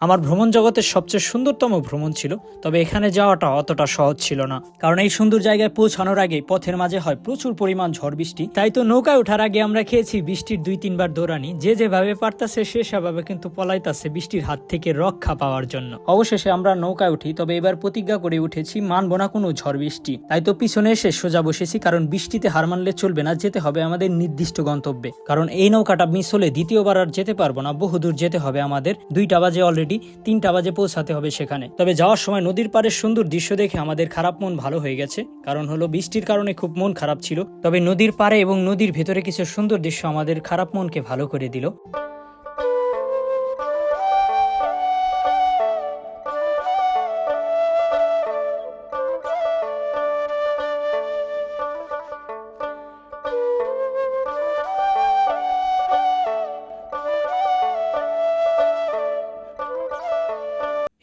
আমার ভ্রমণ জগতের সবচেয়ে সুন্দরতম ভ্রমণ ছিল, তবে এখানে যাওয়াটা অতটা সহজ ছিল না। কারণ এই সুন্দর জায়গায় পৌঁছানোর আগে পথের মাঝে হয় প্রচুর পরিমাণ ঝড় বৃষ্টি। তাই তো নৌকায় ওঠার আগে আমরা খেয়েছি বৃষ্টির দুই তিনবার দৌড়ানি। যে যেভাবে পারতাছে সে সেভাবে কিন্তু পলাইতাছে বৃষ্টির হাত থেকে রক্ষা পাওয়ার জন্য। অবশেষে আমরা নৌকায় উঠি, তবে এবার প্রতিজ্ঞা করে উঠেছি, মানব না কোনো ঝড় বৃষ্টি। তাই তো পিছনে এসে সোজা বসেছি, কারণ বৃষ্টিতে হার মানলে চলবে না, যেতে হবে আমাদের নির্দিষ্ট গন্তব্যে। কারণ এই নৌকাটা মিস হলে দ্বিতীয়বার আর যেতে পারব না, বহুদূর যেতে হবে আমাদের। দুইটা বাজে অলরেডি তিনটা বাজে পৌঁছাতে হবে সেখানে। তবে যাওয়ার সময় নদীর পাড়ের সুন্দর দৃশ্য দেখে আমাদের খারাপ মন ভালো হয়ে গেছে। কারণ হলো, বৃষ্টির কারণে খুব মন খারাপ ছিল। তবে নদীর পারে এবং নদীর ভেতরে কিছু সুন্দর দৃশ্য আমাদের খারাপ মনকে ভালো করে দিল।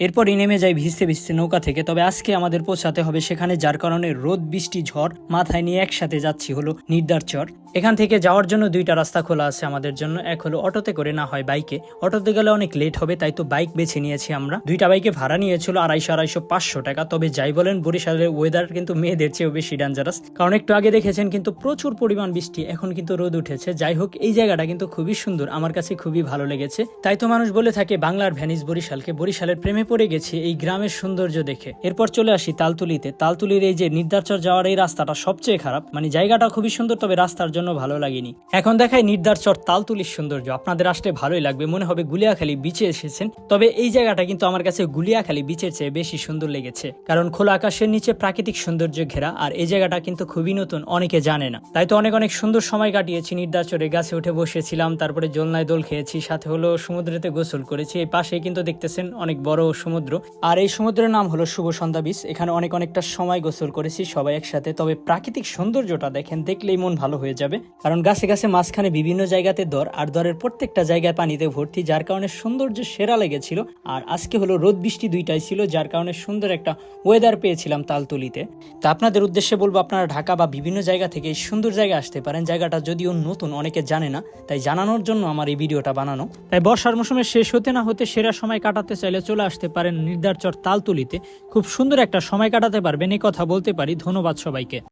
এরপরই নেমে যায় ভিজতে ভিজতে নৌকা থেকে, তবে আজকে আমাদের পৌঁছাতে হবে সেখানে, যার কারণে রোদ, বৃষ্টি, ঝড় মাথায় নিয়ে একসাথে যাচ্ছি হলো নির্দার চর। এখান থেকে যাওয়ার জন্য দুইটা রাস্তা খোলা আছে আমাদের জন্য। এক হলো অটোতে করে না হয় বাইকে। অটোতে গেলে অনেক লেট হবে, তাই তো বাইক বেছে নিয়েছি আমরা। দুইটা বাইকে ভাড়া নিয়েছিল আড়াইশো আড়াইশো, পাঁচশো টাকা। তবে যাই বলেন, বরিশালের ওয়েদার কিন্তু মেয়েদের চেয়েও বেশি ডেঞ্জারাস কারণ একটু আগে দেখেছেন কিন্তু প্রচুর পরিমাণ বৃষ্টি, এখন কিন্তু রোদ উঠেছে। যাই হোক, এই জায়গাটা কিন্তু খুবই সুন্দর, আমার কাছে খুবই ভালো লেগেছে। তাই তো মানুষ বলে থাকে, বাংলার ভ্যানিস বরিশালকে, বরিশালের প্রেমে পড়ে গেছি এই গ্রামের সৌন্দর্য দেখে। এরপর চলে আসি তালতুলিতে। তালতুলির এই যে নির্দারচর যাওয়ার এই রাস্তাটা সবচেয়ে খারাপ। মানে জায়গাটা খুবই সুন্দর, তবে রাস্তার জন্য ভালো লাগেনি। এখন দেখায় নির্দারচর তালতুলির সৌন্দর্য। আপনাদের আসলে ভালোই লাগবে, মনে হবে গুলিয়াখালী বিচে এসেছেন। তবে এই জায়গাটা কিন্তু আমার কাছে গুলিয়াখালী বিচের চেয়ে বেশি সুন্দর লেগেছে। কারণ খোলা আকাশের নিচে প্রাকৃতিক সৌন্দর্য ঘেরা, আর এই জায়গাটা কিন্তু খুবই নতুন, অনেকে জানে না। তাই তো অনেক অনেক সুন্দর সময় কাটিয়েছি নির্দারচরে গাছে উঠে বসেছিলাম, তারপরে জলনায় দোল খেয়েছি, সাথে হলো সমুদ্রেতে গোসল করেছি। এই পাশেই কিন্তু দেখতেছেন অনেক বড় সমুদ্র। আর এই সমুদ্রের নাম হলো শুভ সন্ধ্যা বিচ এখানে অনেক অনেকটা সময় গোসল করেছি সবাই একসাথে। তবে প্রাকৃতিক সৌন্দর্যটা দেখেন, দেখলেই মন ভালো হয়ে যাবে। কারণ গাছে গাছে মাঝখানে বিভিন্ন জায়গাতে দর আর দরের প্রত্যেকটা জায়গায় পানিতে ভর্তি, যার কারণে সৌন্দর্য সেরা লেগেছিল। আর আজকে হলো রোদ বৃষ্টি দুইটাই ছিল, যার কারণে সুন্দর একটা ওয়েদার পেয়েছিলাম তালতুলিতে। তা আপনাদের উদ্দেশ্যে বলব, আপনারা ঢাকা বা বিভিন্ন জায়গা থেকে এই সুন্দর জায়গায় আসতে পারেন। জায়গাটা যদিও নতুন, অনেকে জানে না, তাই জানানোর জন্য আমার এই ভিডিওটা বানানো। তাই বর্ষার মৌসুমে শেষ হতে না হতে সেরা সময় কাটাতে চাইলে চলে আসতে পারেন নির্দারচর তালতুলিতে। খুব সুন্দর একটা সময় কাটাতে পারবেন এই কথা বলতে পারি। ধন্যবাদ সবাইকে।